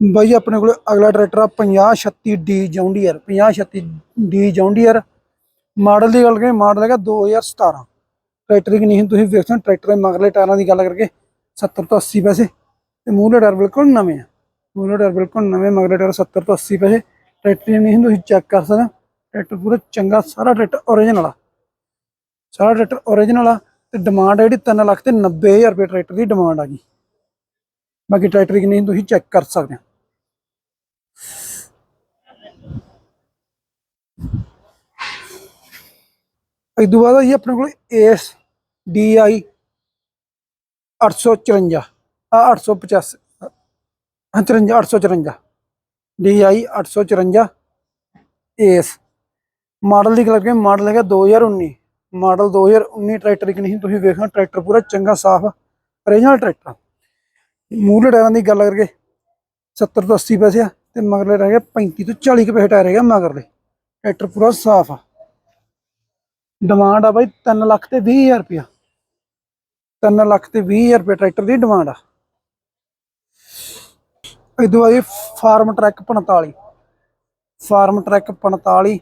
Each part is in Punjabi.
ਬਾਈ ਆਪਣੇ ਕੋਲ ਅਗਲਾ ਟਰੈਕਟਰ ਆ 5036 D John Deere 5036 D John Deere. Model ਦੀ ਗੱਲ ਕਰੀਏ, ਮਾਡਲ ਹੈਗਾ 2017 ਟਰੈਕਟਰ ਦੀ ਕੰਡੀਸ਼ਨ ਤੁਸੀਂ ਵੇਖ ਸਕਦੇ ਟਰੈਕਟਰ ਦੇ ਮਗਰਲੇ ਟਾਇਰਾਂ ਦੀ ਗੱਲ ਕਰਕੇ 70 ਤੋਂ 80 ਪੈਸੇ ਤੇ ਮੂਹਰੇ ਟਾਇਰ ਬਿਲਕੁਲ ਨਵੇਂ ਆ। ਮੂਹਰੇ ਟਾਇਰ ਬਿਲਕੁਲ ਨਵੇਂ, ਮਗਰਲੇ ਟਾਇਰ 70 ਤੋਂ 80 ਪੈਸੇ। ਟਰੈਕਟਰ ਦੀ ਕੰਡੀਸ਼ਨ ਤੁਸੀਂ ਚੈੱਕ ਕਰ ਸਕਦੇ ਟਰੈਕਟਰ ਪੂਰਾ ਚੰਗਾ, ਸਾਰਾ ਟਰੈਕਟਰ ਓਰੀਜਨਲ ਆ। ਸਾਰਾ ਟਰੈਕਟਰ ਓਰੀਜਨਲ ਆ ਤੇ ਡਿਮਾਂਡ ਹੈ ਜਿਹੜੀ 3 ਲੱਖ ਤੇ 90000 ਰੁਪਏ ਟਰੈਕਟਰ ਦੀ ਡਿਮਾਂਡ ਆ ਗਈ ਬਾਕੀ ਟਰੈਕਟਰ ਦੀ ਕੰਡੀਸ਼ਨ ਤੁਸੀਂ ਚੈੱਕ ਕਰ ਸਕਦੇ ਹੋ। ਇਸ ਤੋਂ ਬਾਅਦ ਆਈ ਆਪਣੇ ਕੋਲ ਏਸ ਡੀਆਈ 854 ਆ 885 ਹਾਂ 54 854 ਡੀਆਈ 854 ਏਸ ਮਾਡਲ ਦੀ ਗੱਲ ਕਰੀਏ, ਮਾਡਲ ਹੈਗਾ 2019 ਮਾਡਲ 2019 ਟਰੈਕਟਰ ਦੀ ਕੰਡੀਸ਼ਨ ਤੁਸੀਂ ਵੇਖਣਾ, ਟਰੈਕਟਰ ਪੂਰਾ ਚੰਗਾ, ਸਾਫ਼ ਓਰੀਜਨਲ ਟਰੈਕਟਰ ਮੂਹਰੇ ਟਾਇਰਾਂ ਦੀ ਗੱਲ ਕਰਕੇ 70 ਤੋਂ 80 ਪੈਸੇ ਆ, ਤੇ ਮਗਰਲੇ ਰਹਿ ਗਏ 35 ਤੋਂ 40 ਕੁ ਪੈਸੇ ਟਾਇਰ ਹੈਗਾ ਮਗਰਲੇ। ਟਰੈਕਟਰ ਪੂਰਾ ਸਾਫ਼ ਆ। ਡਿਮਾਂਡ ਆ ਬਾਈ 3 ਲੱਖ ਤੇ 20000 ਰੁਪਇਆ। 3 ਲੱਖ ਤੇ 20000 ਰੁਪਏ ਟਰੈਕਟਰ ਦੀ ਡਿਮਾਂਡ ਆ। ਇਦੋਂ ਆਈ Farmtrac 45 Farmtrac 45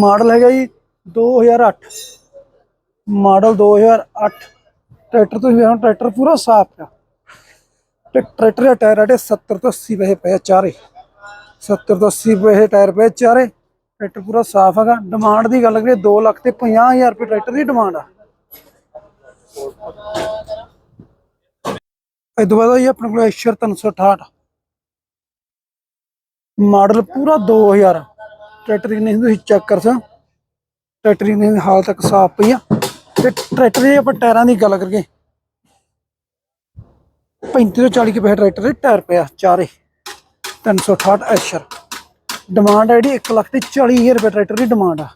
model ਹੈਗਾ ਜੀ 2008 ਮਾਡਲ 2008 ਟਰੈਕਟਰ ਤੁਸੀਂ ਵੇਖੋ, ਟਰੈਕਟਰ ਪੂਰਾ ਸਾਫ਼ ਆ। ਤੇ ਟਰੈਕਟਰ ਦੇ ਟਾਇਰ ਆੜੇ 70 ਤੋਂ 80 ਪੈਸੇ ਪਏ ਚਾਰੇ। 70 ਤੋਂ 80 ਪੈਸੇ ਟਾਇਰ ਪਏ ਚਾਰੇ। ਟਰੈਕਟਰ ਪੂਰਾ ਸਾਫ਼ ਹੈਗਾ। ਡਿਮਾਂਡ ਦੀ ਗੱਲ ਕਰੀਏ 2 ਲੱਖ ਤੇ 50000 ਰੁਪਏ ਟਰੈਕਟਰ ਦੀ ਡਿਮਾਂਡ ਆ। ਇਹ ਤੋਂ ਬਾਅਦ ਆਈ ਆਪਣੇ ਕੋਲ ਐਸ਼ਰ 368 ਮਾਡਲ ਪੂਰਾ 2000 ਟਰੈਕਟਰ ਦੀ ਨਹੀਂ ਤੁਸੀਂ ਚੈੱਕ ਕਰ ਸਕਦੇ ਟਰੈਕਟਰ ਦੀ ਹਾਲ ਤੱਕ ਸਾਫ਼ ਪਈ ਆ। ਤੇ ਟਰੈਕਟਰ ਦੇ ਆਪਾਂ ਟਾਇਰਾਂ ਦੀ ਗੱਲ ਕਰੀਏ 35 ਤੋਂ 40 ਕੇ ਪੈਸੇ ਟਰੈਕਟਰ ਦੇ ਟਾਇਰ ਪਿਆ ਚਾਰੇ। 368 ਐਸ਼ਰ ਡਿਮਾਂਡ ਹੈ ਜਿਹੜੀ 1 ਲੱਖ ਤੇ 40000 ਰੁਪਏ ਟਰੈਕਟਰ ਦੀ ਡਿਮਾਂਡ ਆ।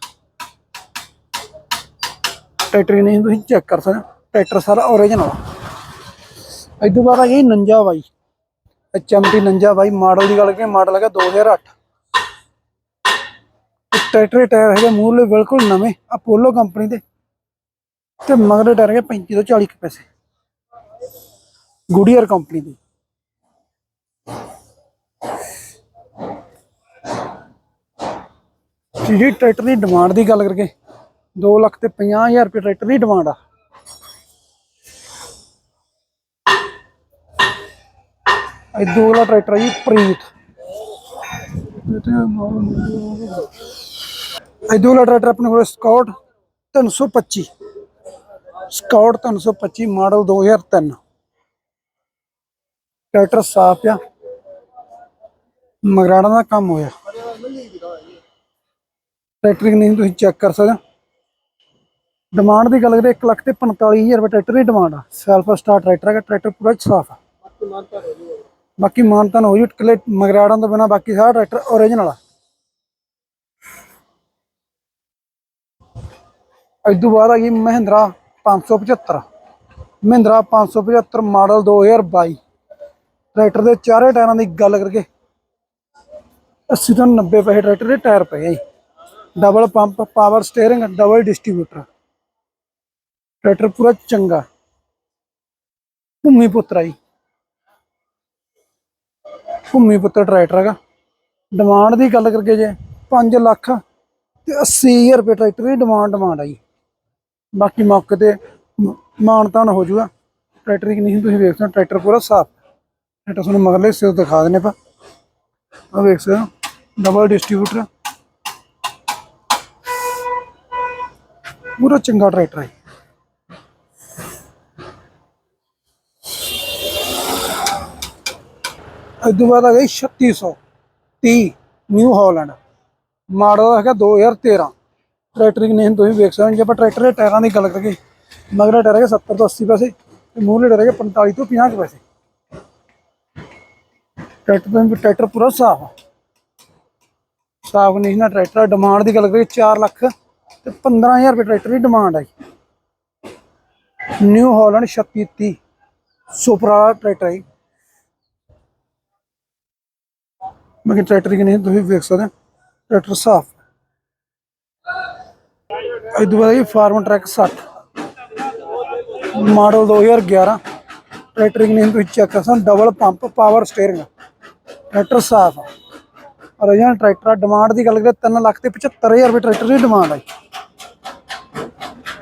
ਟਰੈਕਟਰ ਦੀ ਨਹੀਂ ਤੁਸੀਂ ਚੈੱਕ ਕਰ ਸਕਦੇ ਟਰੈਕਟਰ ਸਾਰਾ ਓਰੀਜਨਲ ਆ। ਇਸ ਤੋਂ ਬਾਅਦ ਆ ਗਈ 49 ਬਾਈ। ਐਚਐਮਟੀ 49 ਬਾਈ ਮਾਡਲ ਦੀ ਗੱਲ ਕਰੀਏ ਮਾਡਲ ਹੈਗਾ 2008 ਤੇ ਟਰੈਕਟਰ ਦੇ ਟਾਇਰ ਹੈਗੇ ਮੂਹਰਲੇ ਬਿਲਕੁਲ ਨਵੇਂ ਅਪੋਲੋ ਕੰਪਨੀ ਦੇ। ਤੇ ਮਗਰਲੇ ਟਾਇਰ ਹੈਗੇ 35 ਤੋਂ 40 ਕੁ ਪੈਸੇ। ਗੁਡੀਅਰ ਕੰਪਨੀ ਦੇ। ਜਿਹੜੀ ਟਰੈਕਟਰ ਦੀ ਡਿਮਾਂਡ ਦੀ ਗੱਲ ਕਰਕੇ। 2 ਲੱਖ ਤੇ 50000 ਰੁਪਏ ਟਰੈਕਟਰ ਦੀ ਡਿਮਾਂਡ ਆ। ਇਹ ਦੋ ਵਾਲਾ ਟਰੈਕਟਰ ਹੈ ਜੀ, ਪ੍ਰੀਤ। ਇਹ ਦੋ ਵਾਲਾ ਟਰੈਕਟਰ ਆਪਣੇ ਕੋਲ ਸਕਾਟ 325 ਸਕਾਟ 325 ਮਾਡਲ 2003 ਟਰੈਕਟਰ ਸਾਫ਼ ਆ ਮਗਰਾੜਾ ਦਾ ਕੰਮ ਹੋਇਆ। ਟਰੈਕਟਰ ਦੀ ਨਹੀਂ ਤੁਸੀਂ ਚੈੱਕ ਕਰ ਸਕਦੇ ਹੋ। ਡਿਮਾਂਡ ਦੀ ਗੱਲ ਕਰੀਏ 1 ਲੱਖ ਤੇ 45000 ਰੁਪਏ ਟਰੈਕਟਰ ਦੀ ਡਿਮਾਂਡ ਆ। ਸੈਲਫ ਸਟਾਰਟ ਟਰੈਕਟਰ ਹੈਗਾ, ਟਰੈਕਟਰ ਪੂਰਾ ਸਾਫ਼ ਆ। ਬਾਕੀ ਮਾਨਤਨ ਹੋ ਜੂ, ਇਕੱਲੇ ਮਗਰਾੜਾਂ ਤੋਂ ਬਿਨਾ ਬਾਕੀ ਸਾਰਾ ਟਰੈਕਟਰ ਓਰੀਜਨਲ ਆ। ਇਸ ਤੋਂ ਬਾਅਦ ਆ ਗਈ ਮਹਿੰਦਰਾ 575 ਮਹਿੰਦਰਾ 575 ਮਾਡਲ 2022 ਟਰੈਕਟਰ ਦੇ ਚਾਰੇ ਟਾਇਰਾਂ ਦੀ ਗੱਲ ਕਰਕੇ 80 ਤੋਂ 90 ਪੈਸੇ ਟਰੈਕਟਰ ਦੇ ਟਾਇਰ ਪਏ ਆ ਜੀ। Double pump, power steering, double distributor. Tractor ਪੂਰਾ ਚੰਗਾ। ਭੂਮੀ ਪੁੱਤਰਾ ਜੀ। ਭੂਮੀ ਪੁੱਤਰ ਟਰੈਕਟਰ ਹੈਗਾ। ਡਿਮਾਂਡ ਦੀ ਗੱਲ ਕਰਕੇ ਜੇ 5 ਲੱਖ ਤੇ 80000 ਰੁਪਏ ਟਰੈਕਟਰ ਦੀ ਡਿਮਾਂਡ ਡਿਮਾਂਡ ਆਈ ਬਾਕੀ ਮੌਕੇ ਤੇ ਮ- ਮਾਨਤਾਨ ਹੋ ਜਾਊਗਾ ਟਰੈਕਟਰ ਦੀ ਕੰਡੀਸ਼ਨ ਤੁਸੀਂ ਵੇਖ ਸਕਦੇ ਹੋ, ਟਰੈਕਟਰ ਪੂਰਾ ਸਾਫ਼। ਟਰੈਕਟਰ ਤੁਹਾਨੂੰ ਮਗਰਲੇ ਸਿਰ ਦਿਖਾ ਦਿੰਨੇ ਪਾ ਆ ਵੇਖ ਸਕਦੇ ਹੋ ਡਬਲ ਡਿਸਟ੍ਰੀਬਿਊਟਰ ਪੂਰਾ ਚੰਗਾ ਟਰੈਕਟਰ ਹੈ ਇਸ ਤੋਂ ਬਾਅਦ ਆ ਗਈ 3630 ਨਿਊ ਹਾਲੈਂਡ ਮਾਡਲ ਹੈਗਾ 2013 ਟਰੈਕਟਰ ਦੀ ਕੰਡੀਸ਼ਨ ਤੁਸੀਂ ਵੇਖ ਸਕਦੇ ਜੇ ਆਪਾਂ ਟਰੈਕਟਰ ਦੇ ਟਾਇਰਾਂ ਦੀ ਗੱਲ ਕਰੀਏ ਮਗਰਾ ਟਾਇਰ ਹੈਗਾ 70 ਤੋਂ 80 ਪੈਸੇ, ਤੇ ਮੂਹਰੇ ਟਾਇਰ ਹੈਗਾ 45 ਤੋਂ 50 ਪੈਸੇ। ਟਰੈਕਟਰ ਦਾ ਟਰੈਕਟਰ ਪੂਰਾ ਸਾਫ਼ ਸਾਫ਼ ਨਹੀਂ ਦਾ ਟਰੈਕਟਰ ਡਿਮਾਂਡ ਦੀ ਗੱਲ ਕਰੀਏ 4 ਲੱਖ ਤੇ 15000 ਰੁਪਏ ਟਰੈਕਟਰ ਦੀ ਡਿਮਾਂਡ ਆ ਜੀ। ਨਿਊ ਹਾਲੈਂਡ 3630 ਸੁਪਰਾ ਟਰੈਕਟਰ ਹੈ ਬਾਕੀ ਟਰੈਕਟਰ ਦੀ ਨਹੀਂ ਤੁਸੀਂ ਵੇਖ ਸਕਦੇ ਟਰੈਕਟਰ ਸਾਫ਼ ਇਹ ਤੋਂ ਇਹ Farmtrac 60 model 2011 tractor engine ਤੁਸੀਂ ਚੈੱਕ ਕਰ ਸਕਦੇ double pump power steering tractor ਸਾਫ਼ ਆ। original ਟਰੈਕਟਰ ਡਿਮਾਂਡ ਦੀ ਗੱਲ ਕਰੀਏ 3 ਲੱਖ ਤੇ 75000 ਰੁਪਏ ਟਰੈਕਟਰ ਦੀ ਡਿਮਾਂਡ ਹੈ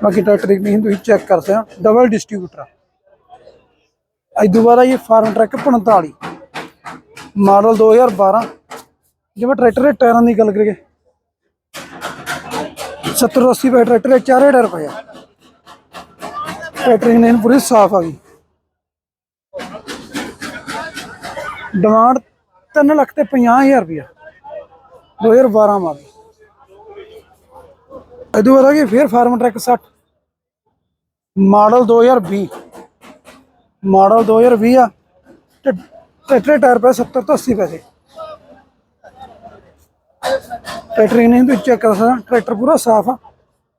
ਬਾਕੀ ਟਰੈਕਟਰ ਇੰਜਨ ਤੁਸੀਂ ਚੈੱਕ ਕਰ ਸਕਦੇ ਹੋ ਡਬਲ ਡਿਸਟ੍ਰੀਬਿਊਟਰ ਅੱਜ ਤੋਂ ਬਾਅਦ ਆ ਇਹ ਫਾਰਮ ਟਰੈਕ 45 ਮਾਡਲ 2012 ਜਿਵੇਂ ਟਰੈਕਟਰ ਦੇ ਟਾਇਰਾਂ ਦੀ ਗੱਲ ਕਰੀਏ 70 80 ਰੁਪਏ ਟਰੈਕਟਰ ਦੇ ਚਾਰੇ ਟਾਇਰ ਪਏ ਆ। ਟਰੈਕਟਰ ਇੰਜਨ ਪੂਰੀ ਸਾਫ਼ ਆ ਗਈ। ਡਿਮਾਂਡ 3 ਲੱਖ ਤੇ 50000 ਰੁਪਇਆ 2012 ਮਾਡਲ। ਇਹਦੇ ਬਾਅਦ ਆ ਗਈ ਫਿਰ ਫਾਰਮ ਟਰੈਕ 60 ਮਾਡਲ 2020 ਮਾਡਲ 2020 ਆ ਤੇ ਟਰੈਕਟਰ ਟਾਇਰ ਪਏ 70 ਤੋਂ 80 ਪੈਸੇ। ਟਰੈਕਟਰ ਨਹੀਂ ਤੁਸੀਂ ਚੈੱਕ ਕਰ ਸਕਦਾ, ਟਰੈਕਟਰ ਪੂਰਾ ਸਾਫ਼ ਆ,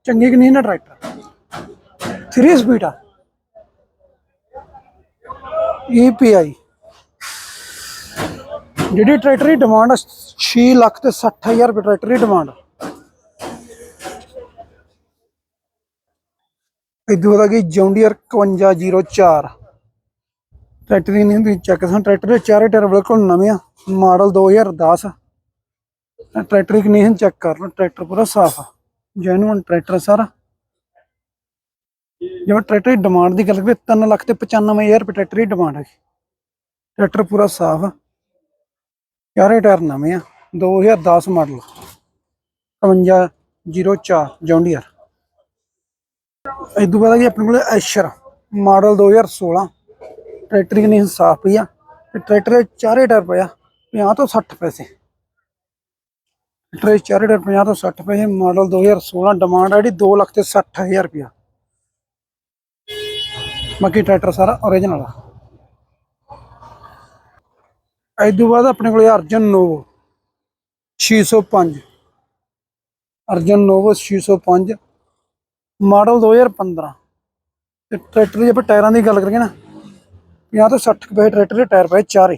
ਚੰਗੀ ਕੰਡੀਸ਼ਨ ਦਾ ਟਰੈਕਟਰ। 3 ਸਪੀਡ ਆ। EPI ਜਿਹੜੀ ਟਰੈਕਟਰ ਦੀ ਡਿਮਾਂਡ 6 ਲੱਖ ਤੇ 60000 ਰੁਪਏ ਟਰੈਕਟਰ ਦੀ ਡਿਮਾਂਡ ਇਦੋਂ ਬਾਅਦ ਆ ਗਈ ਜੌਂਡੀਅਰ 5104 ਟਰੈਕਟਰ ਦੀ ਨਹੀਂ ਹੁੰਦੀ ਚੈੱਕ ਕਰ, ਟਰੈਕਟਰ ਦੇ ਚਾਰੇ ਟਾਇਰ ਬਿਲਕੁਲ ਨਵੇਂ ਆ, ਮਾਡਲ 2010 ਆਹ ਟਰੈਕਟਰ ਦੀ ਕੰਡੀਸ਼ਨ ਚੈੱਕ ਕਰ ਲਓ, ਟਰੈਕਟਰ ਪੂਰਾ ਸਾਫ਼ ਆ ਜੈਨੂਅਨ ਟਰੈਕਟਰ ਸਾਰਾ। ਜਿਵੇਂ ਟਰੈਕਟਰ ਦੀ ਡਿਮਾਂਡ ਦੀ ਗੱਲ ਕਰੀਏ 3 ਲੱਖ ਤੇ 95000 ਰੁਪਏ ਟਰੈਕਟਰ ਦੀ ਡਿਮਾਂਡ ਹੈ ਟਰੈਕਟਰ ਪੂਰਾ ਸਾਫ਼ ਆ, ਚਾਰੇ ਟਾਇਰ ਨਵੇਂ ਆ 2010 ਮਾਡਲ। 5104 ਜੌਂਡੀਅਰ ਇਸ ਤੋਂ ਬਾਅਦ ਆ ਜੀ ਆਪਣੇ ਕੋਲ ਐਸ਼ਰ ਮਾਡਲ 2016 ਟਰੈਕਟਰ ਕਿੰਨੀ ਸਾਫ਼ ਪਈ ਆ ਤੇ ਟਰੈਕਟਰ ਦੇ ਚਾਰੇ ਟਾਇਰ ਪਿਆ 50 ਤੋਂ 60 ਪੈਸੇ। ਟਰੈਕਟਰ ਦੇ ਚਾਰੇ ਟਾਇਰ 50 ਤੋਂ 60 ਪੈਸੇ, ਮਾਡਲ 2016 ਡਿਮਾਂਡ ਆ ਜਿਹੜੀ 2 ਲੱਖ ਤੇ 60000 ਰੁਪਇਆ। ਬਾਕੀ ਟਰੈਕਟਰ ਸਾਰਾ ਓਰੀਜਨਲ ਆ। ਇਸ ਤੋਂ ਬਾਅਦ ਆਪਣੇ ਕੋਲ Arjun Novo 605 Arjun Novo 605 model 2015 ਤੇ ਟਰੈਕਟਰ ਦੀ ਆਪਾਂ ਟਾਇਰਾਂ ਦੀ ਗੱਲ ਕਰੀਏ ਨਾ 50 ਤੋਂ 60 ਕੁ ਪੈਸੇ ਟਰੈਕਟਰ ਦੇ ਟਾਇਰ ਪਏ ਚਾਰੇ।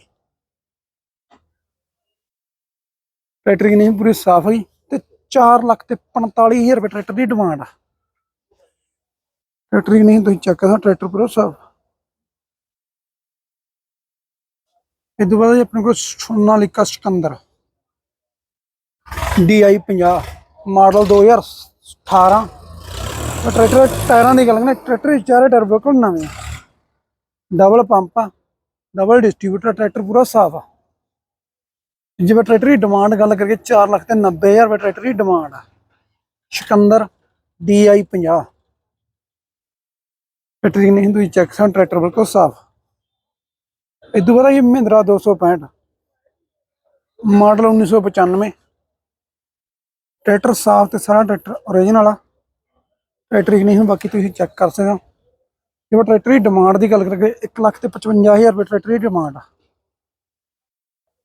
ਟਰੈਕਟਰ ਦੀ ਨਹੀਂ ਪੂਰੀ ਸਾਫ਼ ਹੋਈ ਤੇ 4 ਲੱਖ ਤੇ 45000 ਰੁਪਏ ਟਰੈਕਟਰ ਦੀ ਡਿਮਾਂਡ ਆ। ਟਰੈਕਟਰ ਨਹੀਂ ਤੁਸੀਂ ਚੈੱਕ ਕਰੋ ਟਰੈਕਟਰ ਪੂਰਾ ਸਾਫ਼। ਇਹ ਤੋਂ ਬਾਅਦ ਆਪਣੇ ਕੋਲ ਸੋਨਾਲੀਕਾ ਸਿਕੰਦਰ। DI 50 ਮਾਡਲ 2018 ਤੇ ਟਰੈਕਟਰ ਟਾਇਰਾਂ ਦੀ ਗੱਲ ਕਰਨਾ ਟਰੈਕਟਰ ਦੇ ਚਾਰੇ ਟਾਇਰ ਬਿਲਕੁਲ ਨਵੇਂ ਆ। ਡਬਲ ਪੰਪ ਆ ਡਬਲ ਡਿਸਟ੍ਰੀਬਿਊਟਰ ਟਰੈਕਟਰ ਪੂਰਾ ਸਾਫ਼ ਆ। ਜਿਵੇਂ ਟਰੈਕਟਰ ਦੀ ਡਿਮਾਂਡ ਗੱਲ ਕਰੀਏ 4 ਲੱਖ ਤੇ 90000 ਰੁਪਏ ਟਰੈਕਟਰ ਦੀ ਡਿਮਾਂਡ ਆ। ਸਿਕੰਦਰ DI 50 ਟਰੈਕਟਰ ਨਹੀਂ ਹਿੰਦੂ ਚੈਕਸਨ ਟਰੈਕਟਰ ਬਿਲਕੁਲ ਸਾਫ਼। ਇਹ ਤੋਂ ਬਾਅਦ ਇਹ ਮਹਿੰਦਰਾ 265 ਮਾਡਲ 1995 ਟਰੈਕਟਰ ਸਾਫ਼ ਤੇ ਸਾਰਾ ਟਰੈਕਟਰ ਓਰੀਜਨਲ ਆ। ਟਰੈਕਟਰ ਦੀ ਨਹੀਂ ਬਾਕੀ ਤੁਸੀਂ ਚੈੱਕ ਕਰ ਸਕਦੇ ਹੋ। ਜਿਵੇਂ ਟਰੈਕਟਰ ਦੀ ਡਿਮਾਂਡ ਦੀ ਗੱਲ ਕਰੀਏ 1 ਲੱਖ ਤੇ 55000 ਰੁਪਏ ਟਰੈਕਟਰ ਦੀ ਡਿਮਾਂਡ ਆ।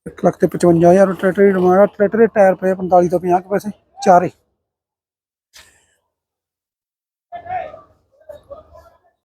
1 ਲੱਖ ਤੇ 55000 ਰੁਪਏ ਟਰੈਕਟਰ ਦੀ ਡਿਮਾਂਡ ਆ। ਟਰੈਕਟਰ ਦੇ ਟਾਇਰ ਪਏ 45 ਤੋਂ 50 ਕੁ ਪੈਸੇ, ਚਾਰੇ।